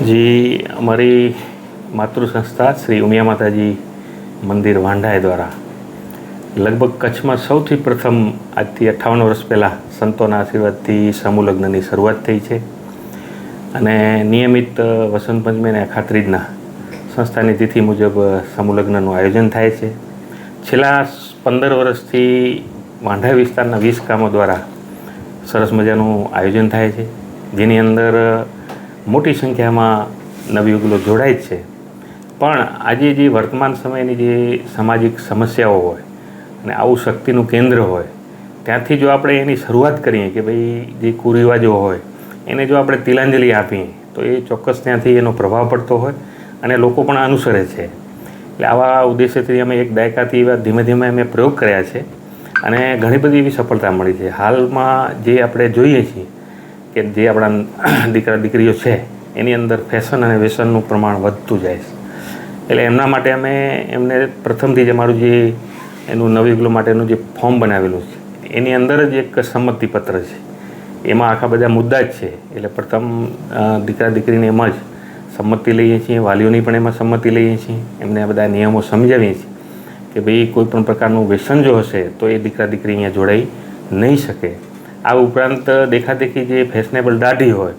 જી, અમારી માતૃ સંસ્થા શ્રી ઉમિયા માતાજી મંદિર વાંઢાએ દ્વારા. લગભગ કચ્છમાં સૌથી પ્રથમ આજથી અઠ્ઠાવન વર્ષ પહેલાં સંતોના આશીર્વાદથી સમૂહ લગ્નની શરૂઆત થઈ છે. અને નિયમિત વસંત પંચમી અને અખાત્રીજના સંસ્થાની તિથિ મુજબ સમૂહ લગ્નનું આયોજન થાય છે. છેલ્લા પંદર વર્ષથી વાંઢા વિસ્તારના વીસ કામો દ્વારા સરસ મજાનું આયોજન થાય છે. જેની અંદર મોટી સંખ્યામાં નવયુગલો જોડાય જ છે. પણ આજે જે વર્તમાન સમયની જે સામાજિક સમસ્યાઓ હોય અને આવું શક્તિનું કેન્દ્ર હોય, ત્યાંથી જો આપણે એની શરૂઆત કરીએ કે ભાઈ જે કુરિવાજો હોય, એને જો આપણે તિલાંજલિ આપીએ, તો એ ચોક્કસ ત્યાંથી એનો પ્રભાવ પડતો હોય અને લોકો પણ અનુસરે છે. એટલે આવા ઉદ્દેશ્યથી અમે એક દાયકાથી એવા ધીમે ધીમે અમે પ્રયોગ કર્યા છે અને ઘણી બધી એવી સફળતા મળી છે. હાલમાં જે આપણે જોઈએ છીએ કે જે આપણા દીકરા દીકરીઓ છે, એની અંદર ફેશન અને વ્યસનનું પ્રમાણ વધતું જાય છે. એટલે એમના માટે અમે એમને પ્રથમથી જ અમારું જે એનું નવયુગલો માટેનું જે ફોર્મ બનાવેલું છે, એની અંદર જ એક સંમતિપત્ર છે. એમાં આખા બધા મુદ્દા જ છે. એટલે પ્રથમ દીકરા દીકરીને એમાં જ સંમતિ લઈએ છીએ, વાલીઓની પણ એમાં સંમતિ લઈએ છીએ, એમને બધા નિયમો સમજાવીએ છીએ કે ભાઈ કોઈ પણ પ્રકારનું વ્યસન જો હશે, તો એ દીકરા દીકરી અહીંયા જોડાઈ નહીં શકે. આ ઉપરાંત દેખાદેખી જે ફેશનેબલ દાઢી હોય,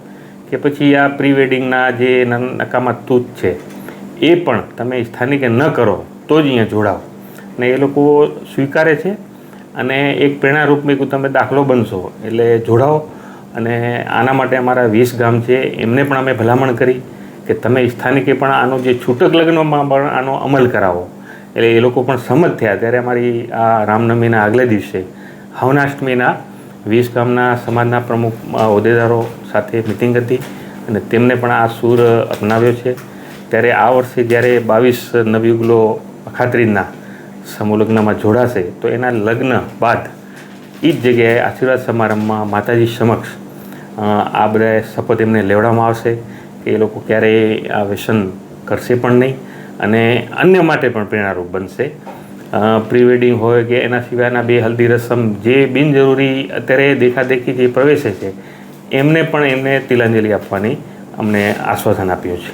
કે પછી આ પ્રી વેડિંગના જે નકામા તૂત છે, એ પણ તમે સ્થાનિકે ન કરો, તો જ અહીંયા જોડાઓ. અને એ લોકો સ્વીકારે છે અને એક પ્રેરણારૂપ મેં તમે દાખલો બનશો, એટલે જોડાઓ. અને આના માટે અમારા વીસ ગામ છે, એમને પણ અમે ભલામણ કરી કે તમે સ્થાનિકે પણ આનો જે છૂટક લગ્નમાં પણ આનો અમલ કરાવો. એટલે એ લોકો પણ સંમત થયા. ત્યારે અમારી આ રામનવમીના આગલે દિવસે, હવનાષ્ટમીના વીસ ગામના સમાજના પ્રમુખ હોદ્દેદારો સાથે મિટિંગ હતી અને તેમને પણ આ સૂર અપનાવ્યો છે. ત્યારે આ વર્ષે જ્યારે બાવીસ નવયુગલો અખાત્રીજના સમૂહલગ્નમાં જોડાશે, તો એના લગ્ન બાદ એ જ જગ્યાએ આશીર્વાદ સમારંભમાં માતાજી સમક્ષ આ બધા શપથ એમને લેવડાવવામાં આવશે કે એ લોકો ક્યારેય આ વ્યસન કરશે પણ નહીં અને અન્ય માટે પણ પ્રેરણારૂપ બનશે. પ્રી વેડિંગ હોય કે એના સિવાયના બે હલ્દી રસમ જે બિનજરૂરી અત્યારે દેખાદેખી જે પ્રવેશે છે, એમને પણ એમને તિલાંજલિ આપવાની અમને આશ્વાસન આપ્યું છે.